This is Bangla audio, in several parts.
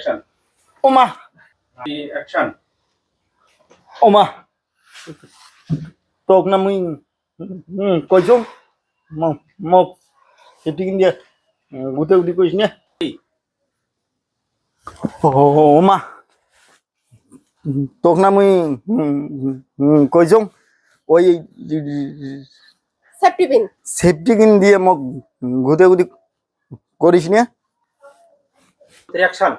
অ্যাকশন ওমা। অ্যাকশন ওমা। তোক না মুই কইছো? মোক সেটি কিন দিয়া গুতে গুটি কইস না? ওমা। তোক না মুই কইছো? ওই সেফটি পিন সেফটি কিন দিয়ে মোক গুতে গুটি করিস না? রিয়াকশন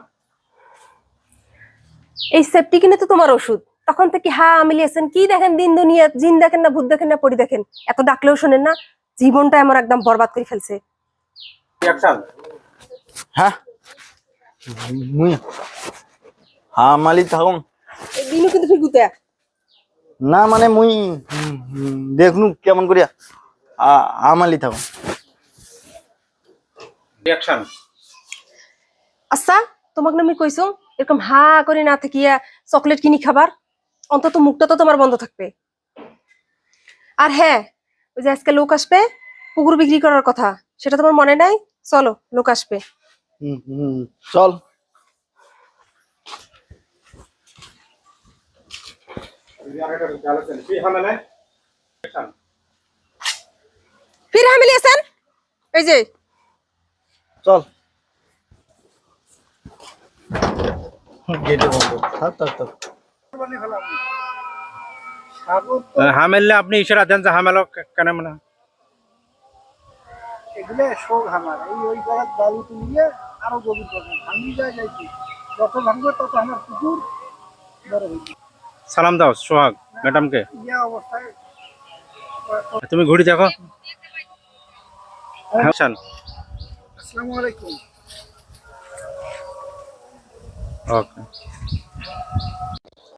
এই সেফটি কিনে তো তোমার ওষুধ। তখন থেকে হা আমিলিয়েছেন কি দেখেন দিন দুনিয়া জিন দেখেন না ভূত দেখেন না পরি দেখেন এত ডাকলেও শোনেন না জীবনটা আমার একদম বরবাদ করে ফেলছে। হ্যাঁ। মুই হামালি থাকুন। এই দিনও কিন্তু না মানে মুই দেখনু কেমন করিয়া। আমালি থাকুন। রিয়াকশন আচ্ছা তোমাকে আমি কইছো এরকম হা করে না থাকিয়া চকলেট কিনি খাবার অন্তত মুখটা তো তোমার বন্ধ থাকবে। আর হ্যাঁ ওই যে আজকে লোক আসবে পুকুর বিক্রি করার কথা সেটা তোমার মনে নাই? চলো লোক আসবে। চল। ফির হামিলিয়েছেন এই যে। চল। গেটে বন্ধ থাক থাক থাক হামেললে আপনি ইশারা দেন যে হামেলো কেন মানে এগুলো শোক আমার এই ওই জায়গায় বালু তুলিয়ে আরো গভীর করবো ভাঙি যায় যাইছি যত ভাঙবে তত আমার পুকুর বড় হয়েছে সালাম দাও সোহাগ ম্যাডামকে ইয়ে অবস্থায় তুমি ঘুরি দেখো অ্যাকশন আসসালামু আলাইকুম ఓకే